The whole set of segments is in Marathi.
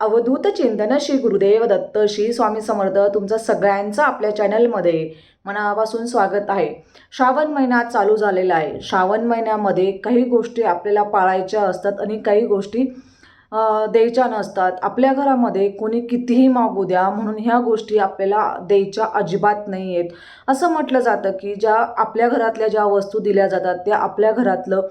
अवधूत चिंतन श्री गुरुदेव दत्त श्री स्वामी समर्थ तुमचं सगळ्यांचं आपल्या चॅनलमध्ये मनापासून स्वागत आहे. श्रावण महिना चालू झालेला आहे. श्रावण महिन्यामध्ये काही गोष्टी आपल्याला पाळायच्या असतात आणि काही गोष्टी द्यायच्या नसतात. आपल्या घरामध्ये कोणी कितीही मागू द्या म्हणून ह्या गोष्टी आपल्याला द्यायच्या अजिबात नाही आहेत. असं म्हटलं जातं की ज्या आपल्या घरातल्या ज्या वस्तू दिल्या जातात त्या आपल्या घरातलं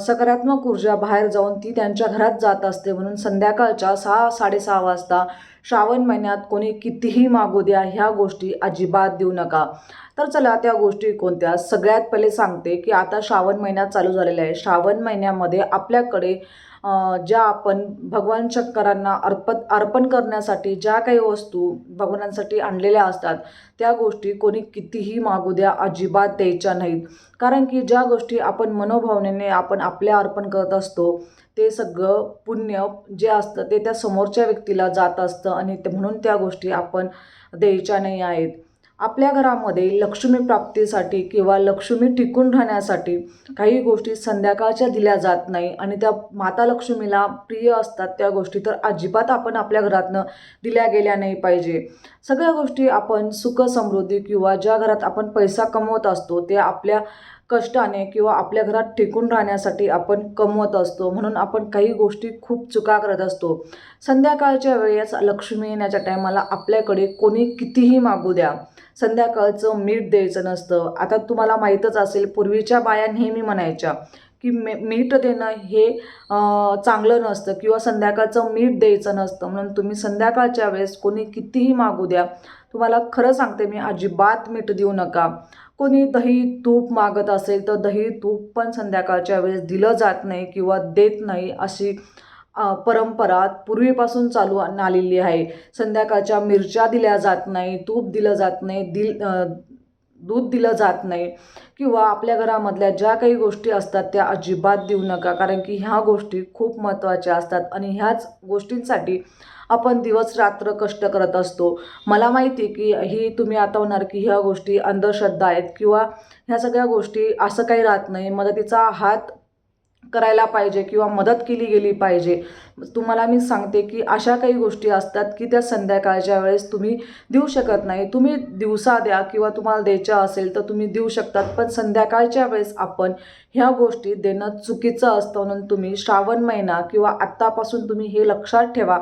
सकारात्मक ऊर्जा बाहेर जाऊन ती त्यांच्या घरात जात असते. म्हणून संध्याकाळच्या सहा साडेसहा वाजता श्रावण महिन्यात कोणी कितीही मागू द्या ह्या गोष्टी अजिबात देऊ नका. तर चला त्या गोष्टी कोणत्या? सगळ्यात पहिले सांगते की आता श्रावण महिन्यात चालू झालेला आहे. श्रावण महिन्यामध्ये आपल्याकडे ज्या आपण भगवान शंकरांना अर्पत अर्पण करण्यासाठी ज्या काही वस्तू भगवानांसाठी आणलेल्या असतात त्या गोष्टी कोणी कितीही मागू द्या अजिबात द्यायच्या नाहीत. कारण की ज्या गोष्टी आपण मनोभावनेने आपण आपल्या अर्पण करत असतो ते सगळं पुण्य जे असतं ते त्या समोरच्या व्यक्तीला जात असतं आणि ते म्हणून त्या गोष्टी आपण द्यायच्या नाही आहेत. आपल्या घरामध्ये लक्ष्मी प्राप्तीसाठी किंवा लक्ष्मी टिकून राहण्यासाठी काही गोष्टी संध्याकाळच्या दिल्या जात नाही आणि त्या माता लक्ष्मीला प्रिय असतात त्या गोष्टी तर अजिबात आपण आपल्या घरातनं दिल्या गेल्या नाही पाहिजे. सगळ्या गोष्टी आपण सुख समृद्धी किंवा ज्या घरात आपण पैसा कमवत असतो ते आपल्या कष्टाने किंवा आपल्या घरात टिकून राहण्यासाठी आपण कमवत असतो. म्हणून आपण काही गोष्टी खूप चुका करत असतो. संध्याकाळच्या वेळेस लक्ष्मी येण्याच्या टायमाला आपल्याकडे कोणी कितीही मागू द्या. संध्याकाळचं मीठ द्यायचं नसतं. आता तुम्हाला माहीतच असेल पूर्वीच्या बाया नेहमी म्हणायच्या की मे मीठ देणं हे चांगलं नसतं किंवा संध्याकाळचं मीठ द्यायचं नसतं. म्हणून तुम्ही संध्याकाळच्या वेळेस कोणी कितीही मागू द्या. तुम्हाला खरं सांगते मी अजिबात मीठ देऊ नका. कोणी दही तूप मागत असेल तर दही तूप पण संध्याकाळच्या वेळेस दिलं जात नाही किंवा देत नाही अशी परंपरा पूर्वीपासून चालू आण- आलेली आहे. संध्याकाळच्या मिरच्या दिल्या जात नाही तूप दिलं जात नाही दिल दूध दिलं जात नाही किंवा आपल्या घरामधल्या ज्या काही गोष्टी असतात त्या अजिबात देऊ नका. कारण की ह्या गोष्टी खूप महत्त्वाच्या असतात आणि ह्याच गोष्टींसाठी आपण दिवस रात्र कष्ट करत असतो. मला माहिती आहे की ही तुम्ही आता होणार की ह्या गोष्टी अंधश्रद्धा आहेत किंवा ह्या सगळ्या गोष्टी असं काही राहत नाही. मदतीचा हात करायला पाहिजे किंवा मदत केली गेली पाहिजे. तुम्हाला मी सांगते की अशा काही गोष्टी असतात की त्या संध्याकाळच्या वेळेस तुम्ही देऊ शकत नाही. तुम्ही दिवसा द्या किंवा तुम्हाला द्यायच्या असेल तर तुम्ही देऊ शकतात. पण संध्याकाळच्या वेळेस आपण ह्या गोष्टी देणं चुकीचं असतं म्हणून तुम्ही श्रावण महिना किंवा आत्तापासून तुम्ही हे लक्षात ठेवा.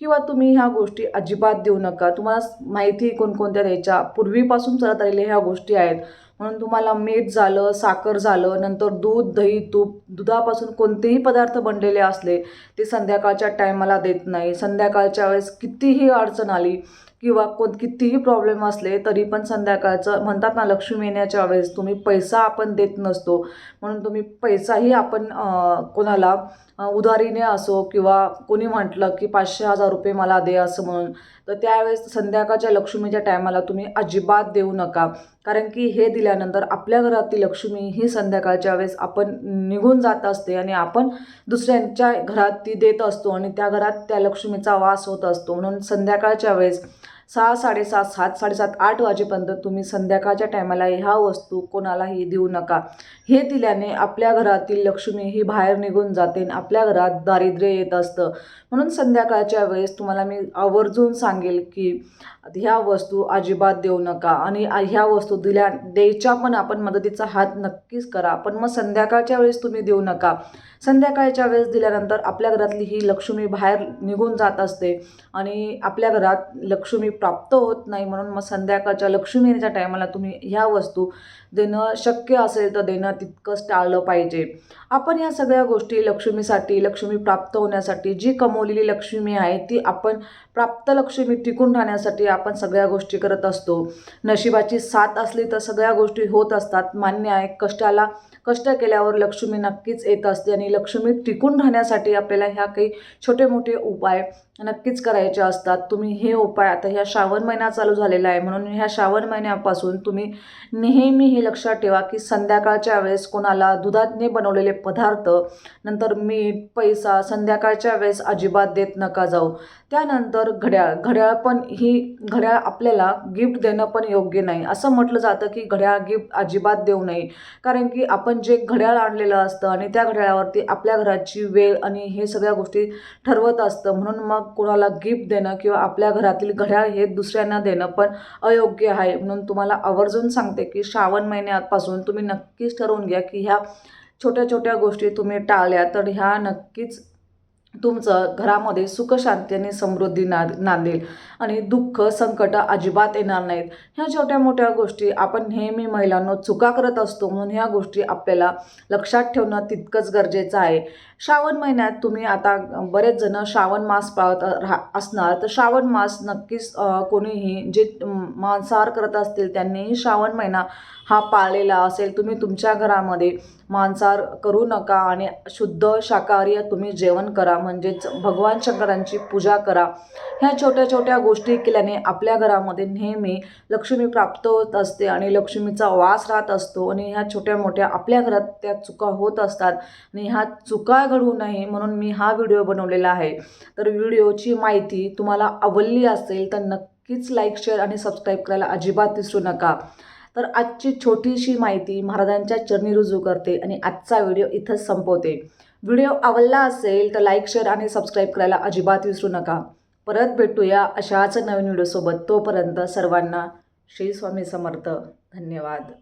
किंवा तुम्ही ह्या गोष्टी अजिबात देऊ नका. तुम्हाला माहिती कोणकोणत्या द्यायच्या पूर्वीपासून चालत आलेल्या ह्या गोष्टी आहेत. म्हणून तुम्हाला मीठ झालं साखर झालं नंतर दूध दही तूप दुधापासून कोणतेही पदार्थ बनलेले असले ते संध्याकाळच्या टायमाला देत नाही. संध्याकाळच्या वेळेस कितीही अडचण आली किंवा कोण कितीही प्रॉब्लेम असले तरी पण संध्याकाळचं म्हणतात ना लक्ष्मी येण्याच्या वेळेस तुम्ही पैसा आपण देत नसतो. म्हणून तुम्ही पैसाही आपण कोणाला उधारीने असो किंवा कोणी म्हटलं की पाचशे हजार रुपये मला दे असं म्हणून तर त्यावेळेस संध्याकाळच्या लक्ष्मीच्या टायमाला तुम्ही अजिबात देऊ नका. कारण की हे दिल्यानंतर आपल्या घरातली लक्ष्मी ही संध्याकाळच्या वेळेस आपण निघून जात असते आणि आपण दुसऱ्यांच्या घरात ती देत असतो आणि त्या घरात त्या लक्ष्मीचा वास होत असतो. म्हणून संध्याकाळच्या वेळेस सहा साडेसात सात साडेसात आठ वाजेपर्यंत तुम्ही संध्याकाळच्या टायमाला ह्या वस्तू कोणालाही देऊ नका. हे दिल्याने आपल्या घरातील लक्ष्मी ही बाहेर निघून जाते आणि आपल्या घरात दारिद्र्य येत असतं. म्हणून संध्याकाळच्या वेळेस तुम्हाला मी आवर्जून सांगेल की ह्या वस्तू अजिबात देऊ नका आणि ह्या वस्तू दिल्या द्यायच्या पण आपण मदतीचा हात नक्कीच करा. पण मग संध्याकाळच्या वेळेस तुम्ही देऊ नका. संध्याकाळच्या वेळेस दिल्यानंतर आपल्या घरातली ही लक्ष्मी बाहेर निघून जात असते आणि आपल्या घरात लक्ष्मी प्राप्त होत नाही म्हणून मग संध्याकाळच्या लक्ष्मी येण्याच्या टायमाला तुम्ही ह्या वस्तू देणं शक्य असेल तर देणं तितकंच टाळलं पाहिजे. आपण या सगळ्या गोष्टी लक्ष्मीसाठी लक्ष्मी प्राप्त होण्यासाठी जी कमवलेली लक्ष्मी आहे ती आपण प्राप्त लक्ष्मी टिकून राहण्यासाठी आपण सगळ्या गोष्टी करत असतो. नशिबाची साथ असली तर सगळ्या गोष्टी होत असतात. मान्य आहे कष्टाला कष्ट केल्यावर लक्ष्मी नक्कीच येत असते आणि लक्ष्मी टिकून राहण्यासाठी आपल्याला ह्या काही छोटे मोठे उपाय नक्कीच करायचे असतात. तुम्ही हे उपाय आता ह्या श्रावण महिना चालू झालेला आहे म्हणून ह्या श्रावण महिन्यापासून तुम्ही नेहमी हे लक्षात ठेवा की संध्याकाळच्या वेळेस कोणाला दुधातने बनवलेले पदार्थ नंतर मीठ पैसा संध्याकाळच्या वेळेस अजिबात देत नका जाऊ. त्यानंतर घड्याळ घड्याळ पण ही घड्याळ आपल्याला गिफ्ट देणं पण योग्य नाही. असं म्हटलं जातं की घड्याळ गिफ्ट अजिबात देऊ नये. कारण की आपण जे घड्याळ आणलेलं असतं आणि त्या घड्याळावरती आपल्या घराची वेळ आणि हे सगळ्या गोष्टी ठरवत असतं. म्हणून मग कोणाला गिफ्ट देणं किंवा आपल्या घरातील घड्याळ हे दुसऱ्यांना देणं पण अयोग्य आहे. म्हणून तुम्हाला आवर्जून सांगते की श्रावण महिन्यापासून तुम्ही नक्कीच ठरवून घ्या की ह्या छोट्या छोट्या गोष्टी तुम्ही टाळल्या तर ह्या नक्कीच तुमचं घरामध्ये सुखशांतीने आणि समृद्धी ना नांदेल आणि दुःख संकट अजिबात येणार नाहीत. ह्या छोट्या मोठ्या गोष्टी आपण नेहमी महिलांनो चुका करत असतो म्हणून ह्या गोष्टी आपल्याला लक्षात ठेवणं तितकंच गरजेचं आहे. श्रावण महिन्यात तुम्ही आता बरेच जण श्रावण मास पाळत राहा असणार. तर श्रावण मास नक्कीच कोणीही जे मांसाहार करत असतील त्यांनीही श्रावण महिना हा पाळलेला असेल. तुम्ही तुमच्या घरामध्ये मांसाहार करू नका आणि शुद्ध शाकाहारी तुम्ही जेवण करा. म्हणजेच भगवान शंकरांची पूजा करा. ह्या छोट्या छोट्या गोष्टी केल्याने आपल्या घरामध्ये नेहमी लक्ष्मी प्राप्त होत असते आणि लक्ष्मीचा वास राहत असतो आणि ह्या छोट्या मोठ्या आपल्या घरात त्या चुका होत असतात आणि ह्या चुका घडू नये म्हणून मी हा व्हिडिओ बनवलेला आहे. तर व्हिडिओची माहिती तुम्हाला आवडली असेल तर नक्कीच लाईक शेअर आणि सबस्क्राईब करायला अजिबात विसरू नका. तर आजची छोटीशी माहिती महाराजांच्या चरणी रुजू करते आणि आजचा व्हिडिओ इथंच संपवते. व्हिडिओ आवडला असेल तर लाईक शेअर आणि सबस्क्राईब करायला अजिबात विसरू नका. परत भेटूया अशाच नवीन व्हिडिओसोबत. तोपर्यंत सर्वांना श्री स्वामी समर्थ. धन्यवाद.